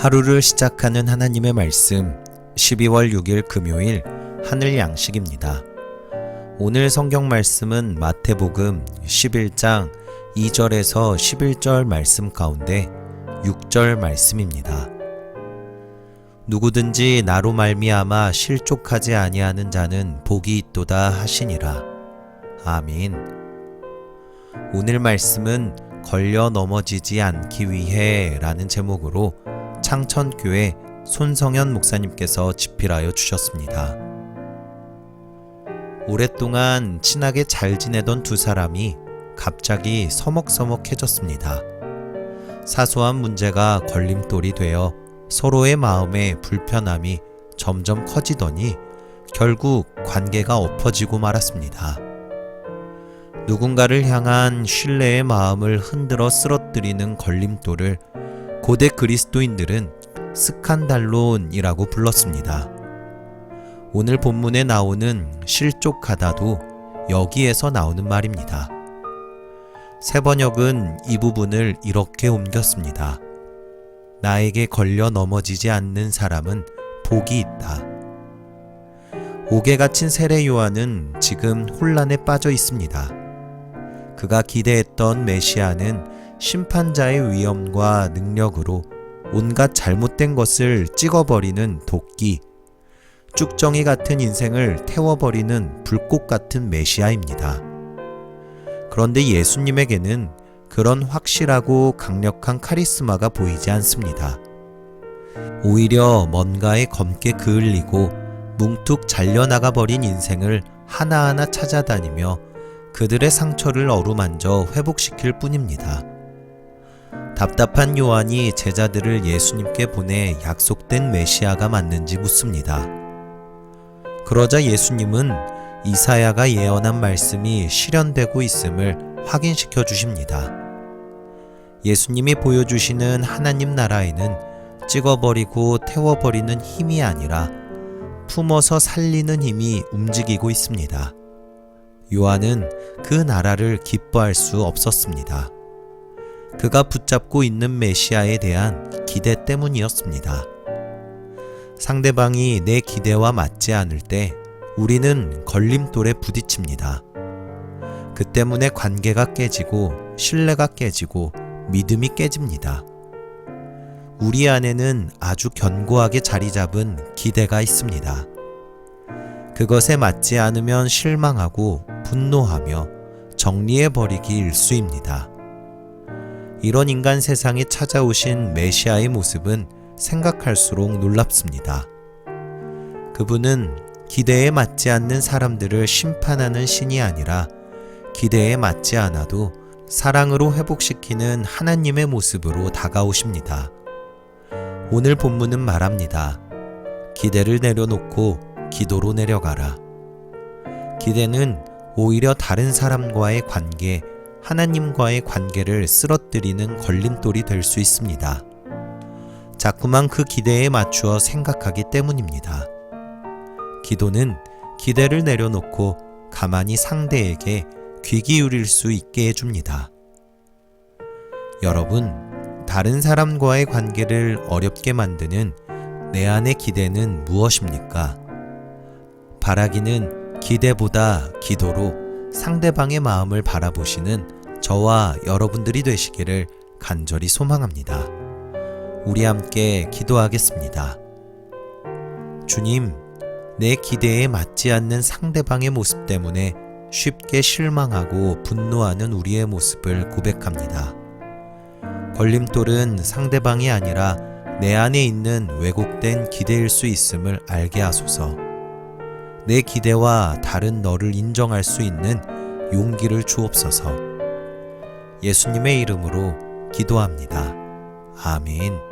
하루를 시작하는 하나님의 말씀 12월 6일 금요일 하늘 양식입니다. 오늘 성경 말씀은 마태복음 11장 2절에서 11절 말씀 가운데 6절 말씀입니다. 누구든지 나로 말미암아 실족하지 아니하는 자는 복이 있도다 하시니라. 아멘. 오늘 말씀은 걸려 넘어지지 않기 위해 라는 제목으로 창천교회 손성현 목사님께서 집필하여 주셨습니다. 오랫동안 친하게 잘 지내던 두 사람이 갑자기 서먹서먹해졌습니다. 사소한 문제가 걸림돌이 되어 서로의 마음에 불편함이 점점 커지더니 결국 관계가 엎어지고 말았습니다. 누군가를 향한 신뢰의 마음을 흔들어 쓰러뜨리는 걸림돌을 고대 그리스도인들은 스칸달론이라고 불렀습니다. 오늘 본문에 나오는 실족하다도 여기에서 나오는 말입니다. 세번역은 이 부분을 이렇게 옮겼습니다. 나에게 걸려 넘어지지 않는 사람은 복이 있다. 옥에 갇힌 세례 요한은 지금 혼란에 빠져 있습니다. 그가 기대했던 메시아는 심판자의 위엄과 능력으로 온갖 잘못된 것을 찍어버리는 도끼, 쭉정이 같은 인생을 태워버리는 불꽃 같은 메시아입니다. 그런데 예수님에게는 그런 확실하고 강력한 카리스마가 보이지 않습니다. 오히려 뭔가에 검게 그을리고 뭉툭 잘려나가 버린 인생을 하나하나 찾아다니며 그들의 상처를 어루만져 회복시킬 뿐입니다. 답답한 요한이 제자들을 예수님께 보내 약속된 메시아가 맞는지 묻습니다. 그러자 예수님은 이사야가 예언한 말씀이 실현되고 있음을 확인시켜 주십니다. 예수님이 보여주시는 하나님 나라에는 찍어버리고 태워버리는 힘이 아니라 품어서 살리는 힘이 움직이고 있습니다. 요한은 그 나라를 기뻐할 수 없었습니다. 그가 붙잡고 있는 메시아에 대한 기대 때문이었습니다. 상대방이 내 기대와 맞지 않을 때 우리는 걸림돌에 부딪힙니다. 그 때문에 관계가 깨지고 신뢰가 깨지고 믿음이 깨집니다. 우리 안에는 아주 견고하게 자리 잡은 기대가 있습니다. 그것에 맞지 않으면 실망하고 분노하며 정리해버리기 일수입니다. 이런 인간 세상에 찾아오신 메시아의 모습은 생각할수록 놀랍습니다. 그분은 기대에 맞지 않는 사람들을 심판하는 신이 아니라 기대에 맞지 않아도 사랑으로 회복시키는 하나님의 모습으로 다가오십니다. 오늘 본문은 말합니다. 기대를 내려놓고 기도로 내려가라. 기대는 오히려 다른 사람과의 관계, 하나님과의 관계를 쓰러뜨리는 걸림돌이 될 수 있습니다. 자꾸만 그 기대에 맞추어 생각하기 때문입니다. 기도는 기대를 내려놓고 가만히 상대에게 귀 기울일 수 있게 해줍니다. 여러분, 다른 사람과의 관계를 어렵게 만드는 내 안의 기대는 무엇입니까? 바라기는 기대보다 기도로 상대방의 마음을 바라보시는 저와 여러분들이 되시기를 간절히 소망합니다. 우리 함께 기도하겠습니다. 주님, 내 기대에 맞지 않는 상대방의 모습 때문에 쉽게 실망하고 분노하는 우리의 모습을 고백합니다. 걸림돌은 상대방이 아니라 내 안에 있는 왜곡된 기대일 수 있음을 알게 하소서. 내 기대와 다른 너를 인정할 수 있는 용기를 주옵소서. 예수님의 이름으로 기도합니다. 아멘.